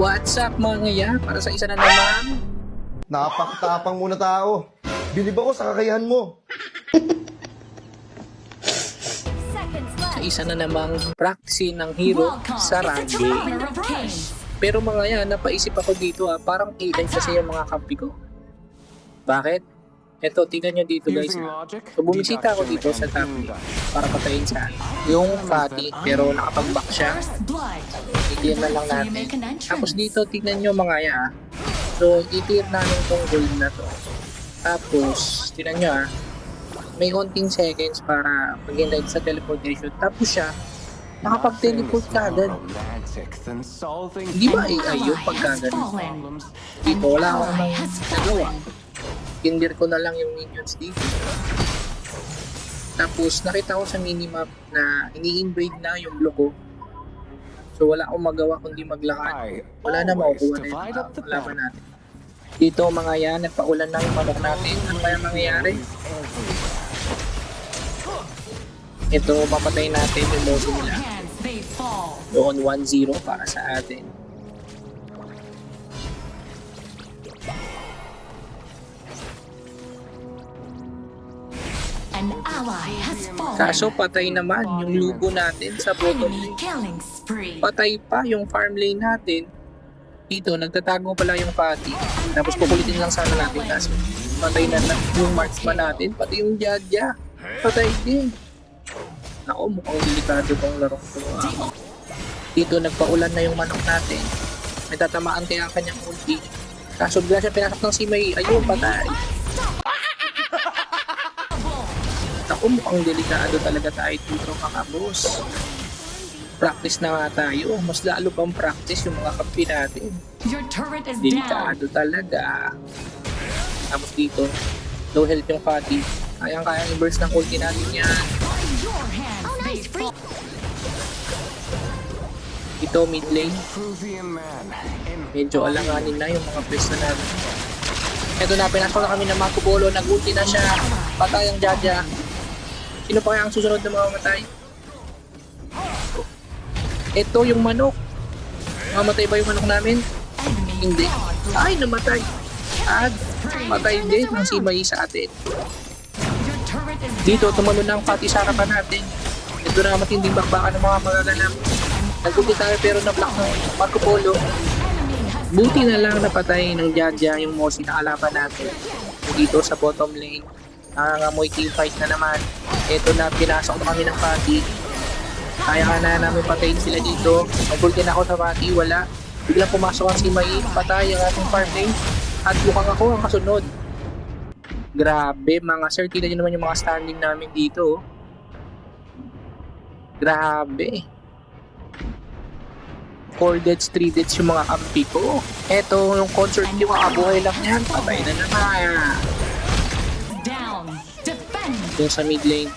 what's up mga ya? Para sa isa na naman. Napakatapang muna tao. Bilib ako sa kakayahan mo. Sa isa na namang practice ng hero sa rank game. Pero mga ya, napaisip ako dito ha, parang AI kasi yung mga kampi ko. Bakit? Eto, tingnan nyo dito guys. So bumisita ako dito sa top lane para patayin sa yung Fatty pero nakapag-back siya. I-clear na lang natin. Tapos dito, tingnan nyo mga ya. So, i-clear namin tong gold na to. Tapos, tingnan nyo ah. May konting seconds para maghintay sa teleportation. Tapos siya, nakapag-teleport ka agad. Hindi ba AI yung pagkagan? Dito, wala akong nagawa. Kindir ko na lang yung minions dito. Tapos, nakita ko sa minimap na ini-invade na yung blue ko. So, wala akong magawa kundi maglakad. Wala na makukuha na yung uh, laban natin. Dito mga yan, nagpaulan na yung manok natin. Ano kaya mangyayari? Ito, mapatay natin yung modo nila. Doon 1-0 para sa atin. An ally has fallen. Kaso patay naman yung lugo natin sa bottom Enemy lane. killing spree. Patay pa yung farm lane natin. Dito, nagtatago pala yung Fatty. Tapos kukulitin lang sana natin. Kaso patay na lang yung marksman natin. Pati yung Jadja. Patay din. Ako, mukhang delikado tong laro ko. ah. Dito, nagpaulan na yung manok natin. May tatamaan kaya ang kanyang ulti. Kaso bigla siya pinasok ng si May. Ayun, patay. Ako, mukhang delikado talaga tayo dito, mga boss. Practice na nga tayo. Mas lalo pang practice yung mga kampi natin. Your turret is down. Delikado talaga. Tapos dito, low health yung Fatty. Kayang-kayang i-burst ng ulti natin yan. May fall. Ito, mid lane. Medyo alanganin na yung mga pwesto natin. Ito na, pinasok na kami ng Marco Polo. Nag-ulti na siya. Patay ang Jaja. Sino pa kaya ang susunod na mamamatay? Ito yung manok. Mamatay ba yung manok namin? Hindi. Ay, namatay. At patay din ang si May sa atin. Dito, tumalo na ang pati sa harapan natin. Ito na matinding bakbakan ng mga magaganap. Nagpunti tayo pero na-block ng Marco Polo. Buti na lang napatay ng Jaja yung Mosi na kalaban natin. Dito sa bottom lane. Nangangamoy team fight na naman. Ito na, pinasok na kami ng pati. Kaya ka na namin patayin sila dito. Nagulti na ako sa pati, wala. Biglang pumasok ang si Mai, patay ang ating lane. At mukhang ako ang kasunod. Grabe mga sir, nyo naman yung mga standing namin dito. oh. Grabe. 4 deaths, 3 deaths yung mga kampi ko. Eto, yung concert yung mga buhay lang yan. Patay na naman. Yung sa mid lane.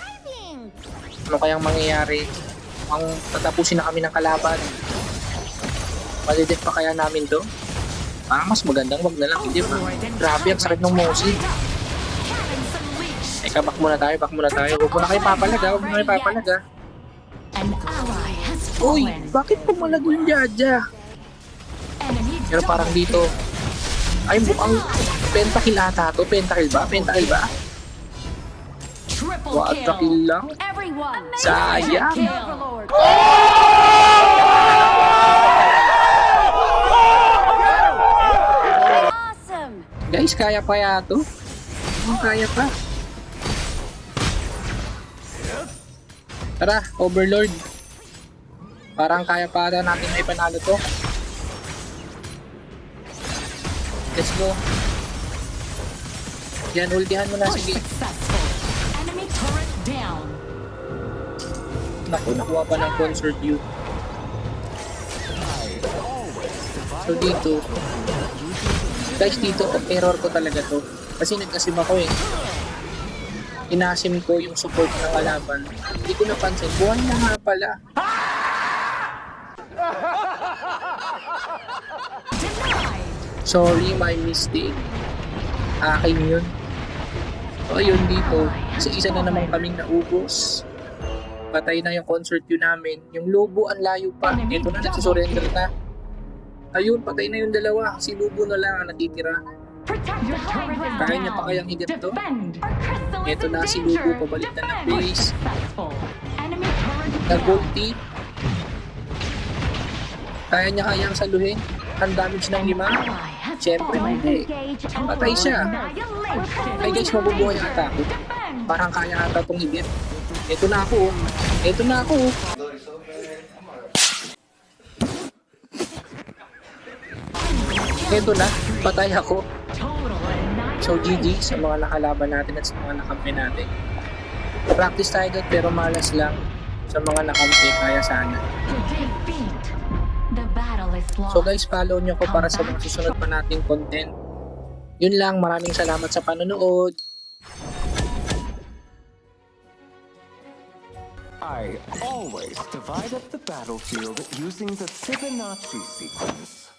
Ano kayang mangyayari? Ang tatapusin na kami ng kalaban. Malidip pa kaya namin to? Ah, mas magandang wag na lang, hindi ba? Grabe, ang sakit ng Mosi. Teka, back muna tayo, back muna tayo. Huwag mo na kayo papalaga, huwag mo na kayo papalaga. An ally has Uy, bakit pumalag yung Jaja? Pero parang dito, ay mukhang pentakill ata to. Pentakill ba? Pentakill ba? Triple Quadra kill. lang. Everyone. Sayang. Kill. Guys, kaya pa yato? Oh, kaya pa. Tara, Overlord. Parang kaya pa ata natin may panalo to. Let's go. Yan, ultihan mo na. Sige. Down. Naku, nakuha pa ng concert view. So dito, guys dito, error ko talaga to. Kasi nag-asim ako eh. Inasim ko yung support ng kalaban. Hindi ko napansin, buwan na nga pala. Sorry, my mistake. Akin yun. So ayun dito, sa isa na naman kaming naubos. Patay na yung concert view namin. Yung lobo ang layo pa. Ito na, nagsusurrender na. Ayun, patay na yung dalawa. Si Lugo na lang ang natitira. Kaya niya pa kayang higit to? Ito na si. Lugo, pabalik na ng base. Nag-ulti. Kaya niya kayang saluhin. Ang damage ng lima. Siyempre, hindi. Patay siya. Ay guys, mabubuhay ata ako. Parang kaya ata itong higit. Ito na ako. oh. Ito na ako. oh. Ito na. Patay ako. So GG sa mga nakalaban natin at sa mga nakampi natin. Practice tayo doon pero malas lang sa mga nakampi kaya sana. So guys, follow nyo ko para sa mga susunod pa nating content. Yun lang, maraming salamat sa panonood. I always divide up the battlefield using the Fibonacci sequence.